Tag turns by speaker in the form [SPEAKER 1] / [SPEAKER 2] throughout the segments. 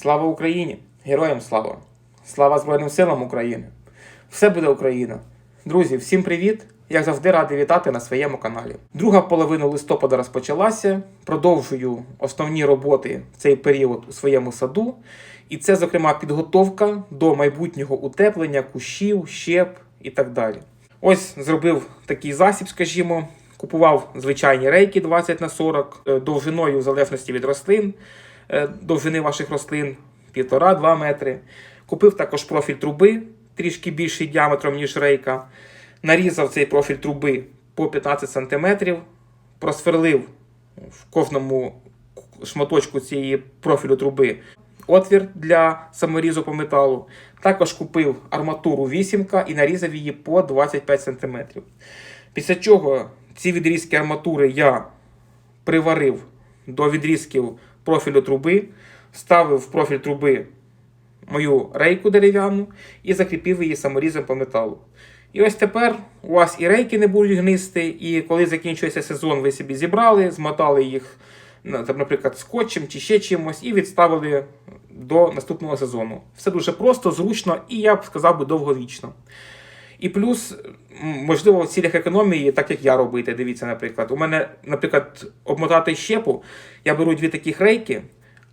[SPEAKER 1] Слава Україні! Героям слава! Слава Збройним силам України! Все буде Україна! Друзі, всім привіт! Як завжди радий вітати на своєму каналі. Друга половина листопада розпочалася. Продовжую основні роботи в цей період у своєму саду. І це, зокрема, підготовка до майбутнього утеплення кущів, щеп і так далі. Ось зробив такий засіб, скажімо. Купував звичайні рейки 20 на 40 е, довжиною в залежності від рослин, довжини ваших рослин 1,5-2 метри. Купив також профіль труби, трішки більший діаметром, ніж рейка. Нарізав цей профіль труби по 15 см, просверлив в кожному шматочку цієї профілю труби отвір для саморізу по металу. Також купив арматуру вісімка і нарізав її по 25 см. Після чого ці відрізки арматури я приварив до відрізків профілю труби, вставив в профіль труби мою рейку дерев'яну і закріпив її саморізом по металу. І ось тепер у вас і рейки не будуть гнисти, і коли закінчується сезон, ви собі зібрали, змотали їх, наприклад, скотчем чи ще чимось, і відставили до наступного сезону. Все дуже просто, зручно і я б сказав би довговічно. І плюс, можливо, в цілях економії, так як я робити. Дивіться, наприклад, у мене, наприклад, обмотати щепу, я беру дві таких рейки,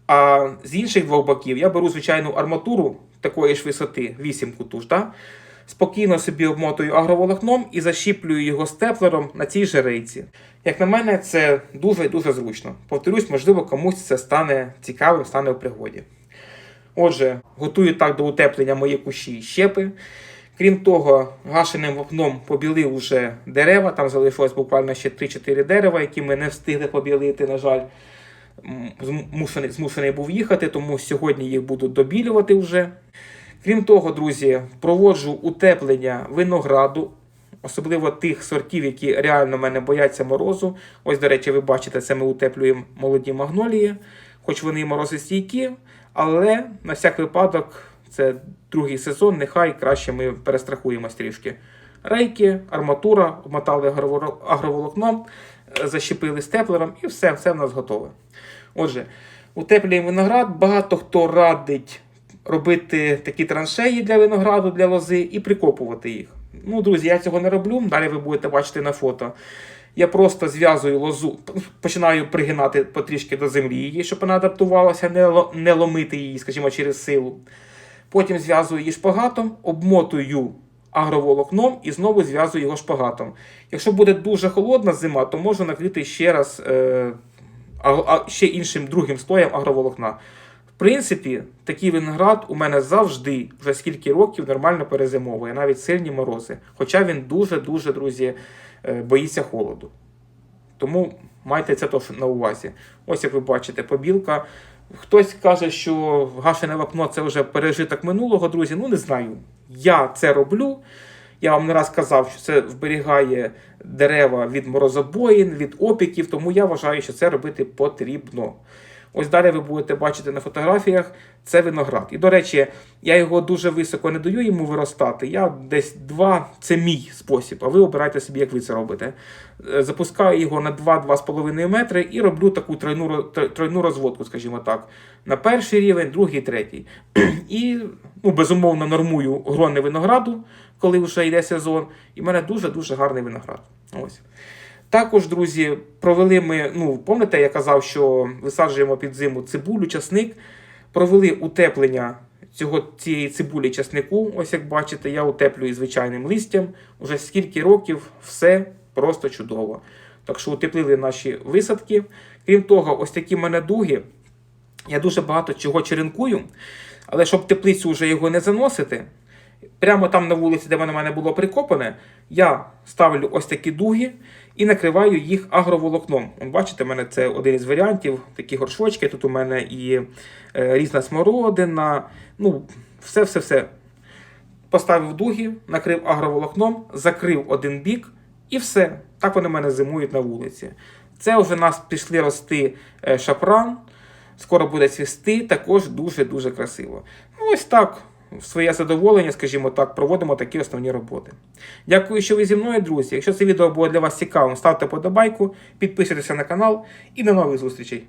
[SPEAKER 1] а з інших двох боків я беру звичайну арматуру такої ж висоти, вісімку ту ж, да? спокійно собі обмотую агроволокном і защіплюю його степлером на цій же рейці. Як на мене, це дуже і дуже зручно. Повторюсь, можливо, комусь це стане цікавим, стане в пригоді. Отже, готую так до утеплення мої кущі і щепи. Крім того, гашеним вапном побілив уже дерева. Там залишилось буквально ще 3-4 дерева, які ми не встигли побілити, на жаль. Змушений, змушений був їхати, тому сьогодні їх буду добілювати вже. Крім того, друзі, проводжу утеплення винограду, особливо тих сортів, які реально мене бояться морозу. Ось, до речі, ви бачите, це ми утеплюємо молоді магнолії, хоч вони і морозостійкі, але на всяк випадок це другий сезон, нехай краще ми перестрахуємось трішки. Рейки, арматура, обмотали агрово- агроволокном, е, защепили степлером і все, все в нас готове. Отже, утеплюємо виноград. Багато хто радить робити такі траншеї для винограду, для лози і прикопувати їх. Ну, друзі, я цього не роблю. Далі ви будете бачити на фото. Я просто зв'язую лозу, починаю пригинати потрішки до землі її, щоб вона адаптувалася, не ломити її, скажімо, через силу. Потім зв'язую її шпагатом, обмотую агроволокном і знову зв'язую його шпагатом. Якщо буде дуже холодна зима, то можу накрити ще раз е, а, ще іншим другим слоєм агроволокна. В принципі, такий виноград у мене завжди, вже скільки років, нормально перезимовує, навіть сильні морози. Хоча він дуже-дуже, друзі, е, боїться холоду. Тому майте це теж на увазі. Ось як ви бачите, побілка. Хтось каже, що гашене вапно це вже пережиток минулого, друзі. Ну не знаю. Я це роблю. Я вам не раз казав, що це вберігає дерева від морозобоїн, від опіків, тому я вважаю, що це робити потрібно. Ось далі ви будете бачити на фотографіях це виноград. І, до речі, я його дуже високо не даю йому виростати. Я десь два це мій спосіб, а ви обирайте собі, як ви це робите. Е, Запускаю його на 2-2,5 метри і роблю таку тройну, тройну розводку, скажімо так. На перший рівень, другий, третій. І, ну, безумовно, нормую грони винограду, коли вже йде сезон. І в мене дуже-дуже гарний виноград. Ось. Також, друзі, провели ми, ну, пам'ятаєте, я казав, що висаджуємо під зиму цибулю, часник. Провели утеплення цього, цієї цибулі часнику. Ось як бачите, я утеплюю звичайним листям. Уже скільки років все просто чудово. Так що утеплили наші висадки. Крім того, ось такі в мене дуги. Я дуже багато чого черенкую, але щоб теплицю вже його не заносити, прямо там на вулиці, де воно в мене було прикопане, я ставлю ось такі дуги і накриваю їх агроволокном. Бачите, в мене це один із варіантів, такі горшочки. Тут у мене і е, різна смородина, ну, все-все-все. Поставив дуги, накрив агроволокном, закрив один бік і все. Так вони в мене зимують на вулиці. Це вже у нас пішли рости е, шапран, скоро буде цвісти, також дуже-дуже красиво. Ну, ось так, своє задоволення, скажімо так, проводимо такі основні роботи. Дякую, що ви зі мною, друзі. Якщо це відео було для вас цікавим, ставте подобайку, підписуйтеся на канал і до нових зустрічей.